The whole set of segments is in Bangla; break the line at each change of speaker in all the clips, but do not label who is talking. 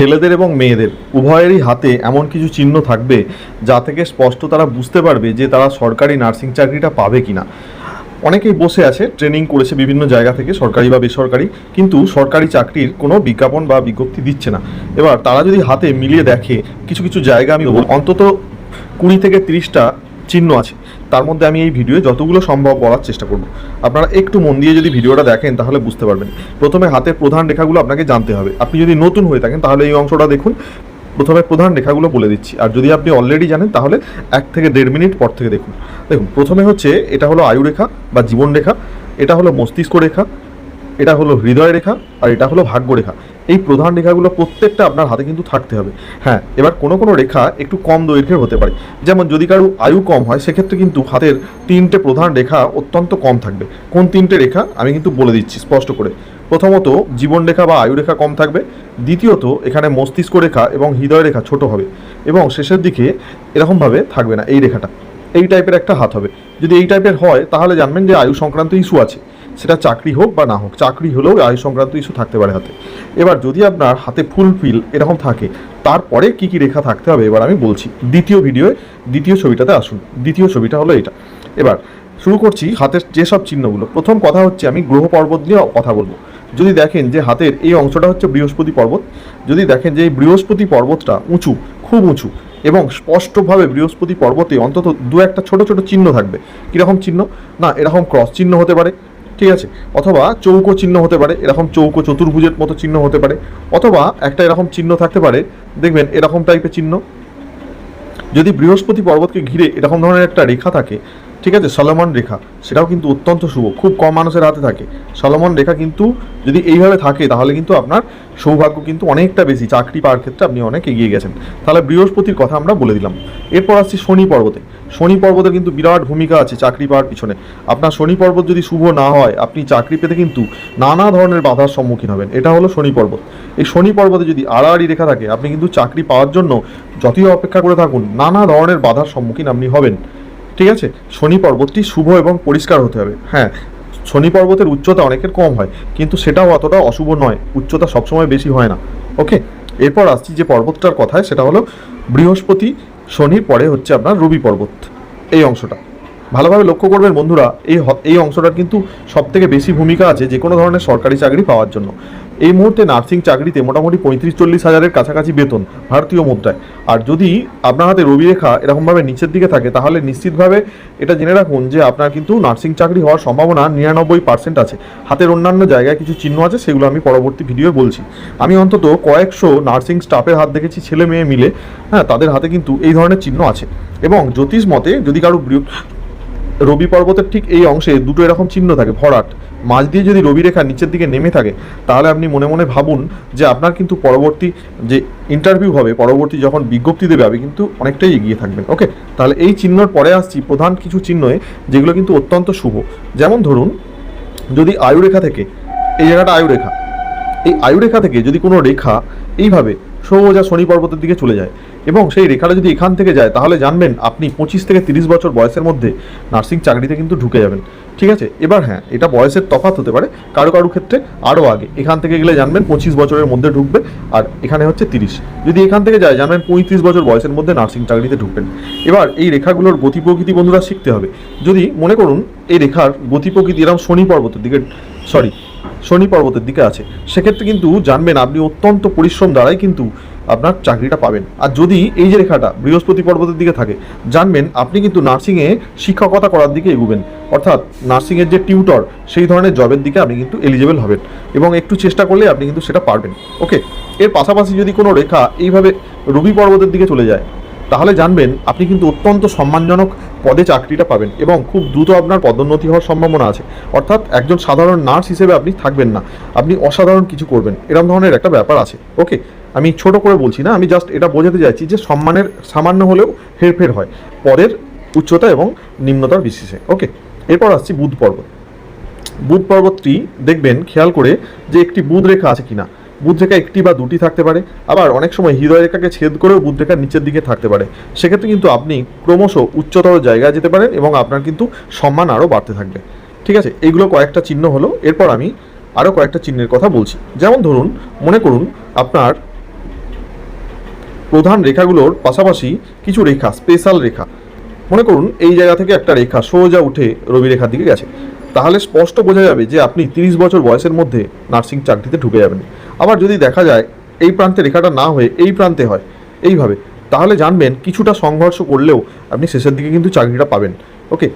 ছেলেদের এবং মেয়েদের, উভয়েরই হাতে এমন কিছু চিহ্ন থাকবে যা থেকে স্পষ্ট তারা বুঝতে পারবে যে তারা সরকারি নার্সিং চাকরিটা পাবে কিনা। অনেকেই বসে আছে, ট্রেনিং করেছে বিভিন্ন জায়গা থেকে, সরকারি বা বেসরকারি, কিন্তু সরকারি চাকরির কোনো বিজ্ঞাপন বা বিজ্ঞপ্তি দিচ্ছে না। এবার তারা যদি হাতে মিলিয়ে দেখে, কিছু কিছু জায়গা আমি অন্তত কুড়ি থেকে তিরিশটা চিহ্ন আছে। তার মধ্যে আমি এই ভিডিওয়ে যতগুলো সম্ভব বলার চেষ্টা করব। আপনারা একটু মন দিয়ে যদি ভিডিওটা দেখেন, তাহলে বুঝতে পারবেন। প্রথমে হাতের প্রধান রেখাগুলো আপনাকে জানতে হবে। আপনি যদি নতুন হয়ে থাকেন, তাহলে এই অংশটা দেখুন। প্রথমে প্রধান রেখাগুলো বলে দিচ্ছি। আর যদি আপনি অলরেডি জানেন, তাহলে এক থেকে দেড় মিনিট পর থেকে দেখুন। দেখুন, প্রথমে হচ্ছে এটা হলো আয়ু রেখা বা জীবন রেখা এটা হলো মস্তিষ্ক রেখা। এটা হলো হৃদয় রেখা আর এটা হলো ভাগ্য রেখা। এই প্রধান রেখাগুলো প্রত্যেকটা আপনার হাতে কিন্তু থাকতে হবে। হ্যাঁ এবার কোনো কোনো রেখা একটু কম দৈর্ঘ্যের হতে পারে। যেমন যদি কারও আয়ু কম হয়, সেক্ষেত্রে কিন্তু হাতের তিনটে প্রধান রেখা অত্যন্ত কম থাকবে। কোন তিনটে রেখা? আমি কিন্তু বলে দিচ্ছি স্পষ্ট করে। প্রথমত, জীবন রেখা বা আয়ু রেখা কম থাকবে। দ্বিতীয়ত, এখানে মস্তিষ্ক রেখা এবং হৃদয় রেখা ছোট হবে এবং শেষের দিকে এরকমভাবে থাকবে না এই রেখাটা। এই টাইপের একটা হাত হবে। যদি এই টাইপের হয়, তাহলে জানবেন যে আয়ু সংক্রান্ত ইস্যু আছে। সেটা চাকরি হোক বা না হোক, চাকরি হলেও আয়ু সংক্রান্ত ইস্যু থাকতে পারে হাতে। এবার যদি আপনার হাতে ফুল ফিল এরকম থাকে, তারপরে কি কি রেখা থাকতে হবে এবার আমি বলছি। দ্বিতীয় ভিডিওয়ে দ্বিতীয় ছবিটাতে আসুন। দ্বিতীয় ছবিটা হলো এটা। এবার শুরু করছি হাতের যেসব চিহ্নগুলো। প্রথম কথা হচ্ছে আমি গ্রহ পর্বত নিয়ে কথা বলব। যদি দেখেন যে হাতের এই অংশটা হচ্ছে বৃহস্পতি পর্বত, যদি দেখেন যে এই বৃহস্পতি পর্বতটা উঁচু, খুব উঁচু এবং স্পষ্টভাবে বৃহস্পতি পর্বতে অন্তত দু একটা ছোট ছোট চিহ্ন থাকবে। কীরকম চিহ্ন? না, এরকম ক্রস চিহ্ন হতে পারে। ঠিক আছে। অথবা চৌকো চিহ্ন হতে পারে, এরকম চৌকো চতুর্ভুজের মতো চিহ্ন হতে পারে, অথবা একটা এরকম চিহ্ন থাকতে পারে, দেখবেন এরকম টাইপের চিহ্ন। যদি বৃহস্পতি পর্বতকে ঘিরে এরকম ধরনের একটা রেখা থাকে ঠিক আছে, সলমন রেখা, সেটাও কিন্তু অত্যন্ত শুভ, খুব কম মানুষের হাতে থাকে। সলমন রেখা কিন্তু যদি এইভাবে থাকে, তাহলে কিন্তু আপনার সৌভাগ্য কিন্তু অনেকটা বেশি, চাকরি পাওয়ার ক্ষেত্রে আপনি অনেক এগিয়ে গেছেন। তাহলে বৃহস্পতির কথা আমরা বলে দিলাম। এরপর আসছি শনি পর্বতে। শনি পর্বতের কিন্তু বিরাট ভূমিকা আছে চাকরি পাওয়ার পিছনে। আপনার শনি পর্বত যদি শুভ না হয়, আপনি চাকরি পেতে কিন্তু নানা ধরনের বাধার সম্মুখীন হবেন। এটা হলো শনি পর্বত। এই শনি পর্বতে যদি আড়াআড়ি রেখা থাকে, আপনি কিন্তু চাকরি পাওয়ার জন্য যতই অপেক্ষা করে থাকুন, নানা ধরনের বাধার সম্মুখীন আপনি হবেন। ঠিক আছে? শনি পর্বতটি শুভ এবং পরিষ্কার হতে হবে। হ্যাঁ শনি পর্বতের উচ্চতা অনেকের কম হয়, কিন্তু সেটাও অতটা অশুভ নয়। উচ্চতা সবসময় বেশি হয় না। ওকে? এরপর আসছি যে পর্বতটার কথায়, সেটা হলো বৃহস্পতি, শনির পরে হচ্ছে আপনার রবি পর্বত। এই অংশটা। ভালোভাবে লক্ষ্য করবেন বন্ধুরা, এই এই অংশটার কিন্তু সব থেকে বেশি ভূমিকা আছে যে কোনো ধরনের সরকারি চাকরি পাওয়ার জন্য। এই মুহূর্তে নার্সিং চাকরিতে মোটামুটি পঁয়ত্রিশ চল্লিশ হাজারের কাছাকাছি বেতন ভারতীয় মুদ্রায়। আর যদি আপনার হাতে রবি রেখা এরকমভাবে নিচের দিকে থাকে, তাহলে নিশ্চিতভাবে এটা জেনে রাখুন যে আপনার কিন্তু নার্সিং চাকরি হওয়ার সম্ভাবনা নিরানব্বই পার্সেন্ট আছে। হাতের অন্যান্য জায়গায় কিছু চিহ্ন আছে, সেগুলো আমি পরবর্তী ভিডিও বলছি। আমি অন্তত কয়েকশো নার্সিং স্টাফের হাত দেখেছি, ছেলে মেয়ে মিলে। হ্যাঁ তাদের হাতে কিন্তু এই ধরনের চিহ্ন আছে। এবং জ্যোতিষ মতে যদি কারও রবি পর্বতের ঠিক এই অংশে দুটো এরকম চিহ্ন থাকে, ভরাট। মাঝ দিয়ে যদি রবি রেখা নিচের দিকে নেমে থাকে, তাহলে আপনি মনে মনে ভাবুন যে আপনার কিন্তু পরবর্তী যে ইন্টারভিউ হবে, পরবর্তী যখন বিজ্ঞপ্তি দেবে, আপনি কিন্তু অনেকটাই এগিয়ে থাকবেন। ওকে তাহলে এই চিহ্নর পরে আসছি প্রধান কিছু চিহ্নয়ে যেগুলো কিন্তু অত্যন্ত শুভ। যেমন ধরুন, যদি আয়ুরেখা থেকে, এই জায়গাটা আয়ু রেখা এই আয়ুরেখা থেকে যদি কোনো রেখা এইভাবে সোজা শনি পর্বতের দিকে চলে যায় এবং সেই রেখাটা যদি এখান থেকে যায়, তাহলে জানবেন আপনি পঁচিশ থেকে তিরিশ বছর বয়সের মধ্যে নার্সিং চাকরিতে কিন্তু ঢুকে যাবেন। ঠিক আছে? এবার হ্যাঁ এটা বয়সের তফাৎ হতে পারে, কারও কারও ক্ষেত্রে আরও আগে। এখান থেকে গেলে জানবেন পঁচিশ বছরের মধ্যে ঢুকবে আর এখানে হচ্ছে তিরিশ। যদি এখান থেকে যায়, জানবেন পঁয়ত্রিশ বছর বয়সের মধ্যে নার্সিং চাকরিতে ঢুকবেন। এবার এই রেখাগুলোর গতি প্রকৃতি বন্ধুরা শিখতে হবে। যদি মনে করুন, এই রেখার গতি প্রকৃতি এরকম শনি পর্বতের দিকে সরি শনি পর্বতের দিকে আছে। সেক্ষেত্রে কিন্তু জানবেন আপনি অত্যন্ত পরিশ্রম দ্বারাই কিন্তু আপনার চাকরিটা পাবেন। আর যদি এই যে রেখাটা বৃহস্পতি পর্বতের দিকে থাকে, জানবেন আপনি কিন্তু নার্সিংয়ে শিক্ষকতা করার দিকে এগুবেন। অর্থাৎ নার্সিংয়ের যে টিউটর, সেই ধরনের জবের দিকে আপনি কিন্তু এলিজেবল হবেন এবং একটু চেষ্টা করলে আপনি কিন্তু সেটা পারবেন। ওকে, এর পাশাপাশি যদি কোনো রেখা এইভাবে রবি পর্বতের দিকে চলে যায়, তাহলে জানবেন আপনি কিন্তু অত্যন্ত সম্মানজনক পদে চাকরিটা পাবেন এবং খুব দ্রুত আপনার পদোন্নতি হওয়ার সম্ভাবনা আছে। অর্থাৎ একজন সাধারণ নার্স হিসেবে আপনি থাকবেন না। আপনি অসাধারণ কিছু করবেন। এরকম ধরনের একটা ব্যাপার আছে। ওকে? আমি ছোট করে বলছি না, আমি জাস্ট এটা বোঝাতে চাইছি যে সম্মানের, সামান্য হলেও হেরফের হয় পরের উচ্চতা এবং নিম্নতার বিশেষে। ওকে? এরপর আসছি বুধ পর্বত বুধ পর্বতটি দেখবেন, খেয়াল করে যে একটি বুধ রেখা আছে কিনা। বুধ রেখা একটি বা দুটি থাকতে পারে, আবার অনেক সময় হৃদয় রেখাকে ছেদ করেও বুধ নিচের দিকে থাকতে পারে। সেক্ষেত্রে কিন্তু আপনি ক্রমশ উচ্চতর জায়গায় যেতে পারেন এবং আপনার কিন্তু সম্মান আরও বাড়তে থাকবে। ঠিক আছে? এইগুলো কয়েকটা চিহ্ন হলো। এরপর আমি আরও কয়েকটা চিহ্নের কথা বলছি। যেমন ধরুন, মনে করুন আপনার প্রধান রেখাগুলোর পাশাপাশি কিছু রেখা, স্পেশাল রেখা। মনে করুন, এই জায়গা থেকে একটা রেখা সোজা উঠে রবি রেখার দিকে গেছে। তাহলে স্পষ্ট বোঝা যাবে যে আপনি তিরিশ বছর বয়সের মধ্যে নার্সিং চাকরিতে ঢুকে যাবেন। আবার যদি দেখা যায় এই প্রান্তে রেখাটা না হয়ে এই প্রান্তে হয়, এইভাবে, তাহলে জানবেন কিছুটা সংঘর্ষ করলেও আপনি শেষের দিকে কিন্তু চাকরিটা পাবেন। ওকে,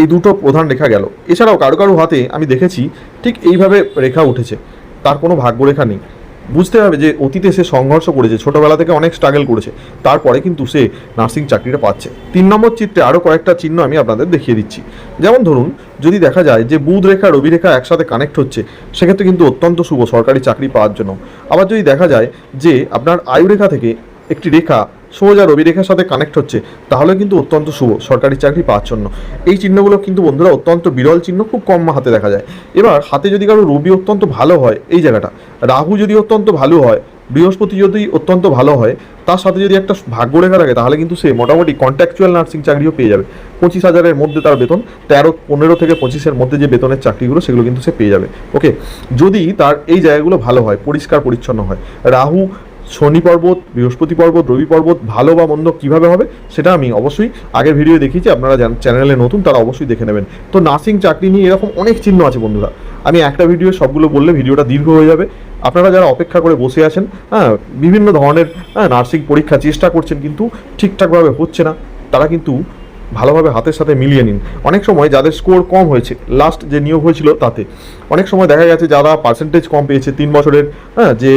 এই দুটো প্রধান রেখা গেল। এছাড়াও কারও কারও হাতে আমি দেখেছি ঠিক এইভাবে রেখা উঠেছে। তার কোনো ভাগ্যরেখা নেই। বুঝতে হবে যে অতীতে সে সংঘর্ষ করেছে, ছোটবেলা থেকে অনেক স্ট্রাগল করেছে, তারপরে কিন্তু সে নার্সিং চাকরিটা পাচ্ছে। তিন নম্বর চিত্রে আরও কয়েকটা চিহ্ন আমি আপনাদের দেখিয়ে দিচ্ছি। যেমন ধরুন, যদি দেখা যায় যে বুধ রেখা রবি রেখা একসাথে কানেক্ট হচ্ছে, সেক্ষেত্রে কিন্তু অত্যন্ত শুভ সরকারি চাকরি পাওয়ার জন্য। আবার যদি দেখা যায় যে আপনার আয়ু রেখা থেকে একটি রেখা সোজা রবি রেখার সাথে কানেক্ট হচ্ছে, তাহলে কিন্তু অত্যন্ত শুভ, সরকারি চাকরি পাওয়ার জন্য। এই চিহ্নগুলো কিন্তু বন্ধুরা অত্যন্ত বিরল চিহ্ন, খুব কম হাতে দেখা যায়। এবার হাতে যদি কারও রবি অত্যন্ত ভালো হয়, এই জায়গাটা, রাহু যদি অত্যন্ত ভালো হয়, বৃহস্পতি যদি অত্যন্ত ভালো হয়, তার সাথে যদি একটা ভাগ্য রেখা থাকে, তাহলে কিন্তু সে মোটামুটি কন্ট্রাকচুয়াল নার্সিং চাকরিও পেয়ে যাবে। পঁচিশ হাজারের মধ্যে তার বেতন, তেরো, পনেরো থেকে পঁচিশের মধ্যে যে বেতনের চাকরিগুলো, সেগুলো কিন্তু সে পেয়ে যাবে। ওকে যদি তার এই জায়গাগুলো ভালো হয়, পরিষ্কার পরিচ্ছন্ন হয়, রাহু শনি পর্বত, বৃহস্পতি পর্বত, রবি পর্বত, ভালো বা মন্দ কীভাবে হবে সেটা আমি অবশ্যই আগের ভিডিও দেখিয়েছি, আপনারা চ্যানেলে নতুন তারা অবশ্যই দেখে নেবেন। তো নার্সিং চাকরি নিয়ে এরকম অনেক চিহ্ন আছে বন্ধুরা। আমি একটা ভিডিও সবগুলো বললে ভিডিওটা দীর্ঘ হয়ে যাবে। আপনারা যারা অপেক্ষা করে বসে আছেন হ্যাঁ বিভিন্ন ধরনের হ্যাঁ নার্সিং পরীক্ষা চেষ্টা করছেন কিন্তু ঠিকঠাকভাবে হচ্ছে না, তারা কিন্তু ভালোভাবে হাতের সাথে মিলিয়ে নিন। অনেক সময় যাদের স্কোর কম হয়েছে লাস্ট যে নিয়োগ হয়েছিল তাতে, অনেক সময় দেখা গেছে যারা পার্সেন্টেজ কম পেয়েছে, তিন বছরের হ্যাঁ যে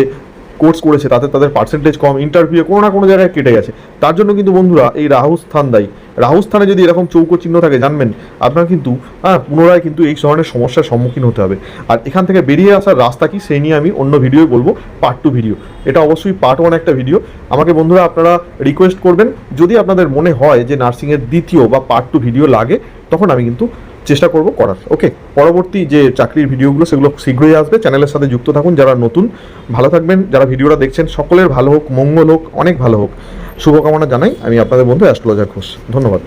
কোর্স করেছে, তাতে তাদের পার্সেন্টেজ কম ইন্টারভিউ কোনো না কোনো জায়গায় কেটে গেছে। তার জন্য কিন্তু বন্ধুরা, এই রাহু স্থান দায়ী। রাহু স্থানে যদি এরকম চৌকো চিহ্ন থাকে, জানবেন আপনার কিন্তু হ্যাঁ পুনরায় কিন্তু এই ধরনের সমস্যার সম্মুখীন হতে হবে। আর এখান থেকে বেরিয়ে আসার রাস্তা কি, সেই নিয়ে আমি অন্য ভিডিও বলব পার্ট টু ভিডিও এটা অবশ্যই পার্ট ওয়ান একটা ভিডিও আমাকে বন্ধুরা, আপনারা রিকোয়েস্ট করবেন। যদি আপনাদের মনে হয় যে নার্সিংয়ের দ্বিতীয় বা পার্ট টু ভিডিও লাগে, তখন আমি কিন্তু চেষ্টা করব করার। ওকে পরবর্তী যে চাকরির ভিডিওগুলো, সেগুলো শীঘ্রই আসবে। চ্যানেলের সাথে যুক্ত থাকুন যারা নতুন, ভালো থাকবেন। যারা ভিডিওটা দেখছেন, সকলের ভালো হোক, মঙ্গল হোক, অনেক ভালো হোক। শুভকামনা জানাই আমি আপনাদের বন্ধু অ্যাস্ট্রোলজার ঘোষ। ধন্যবাদ।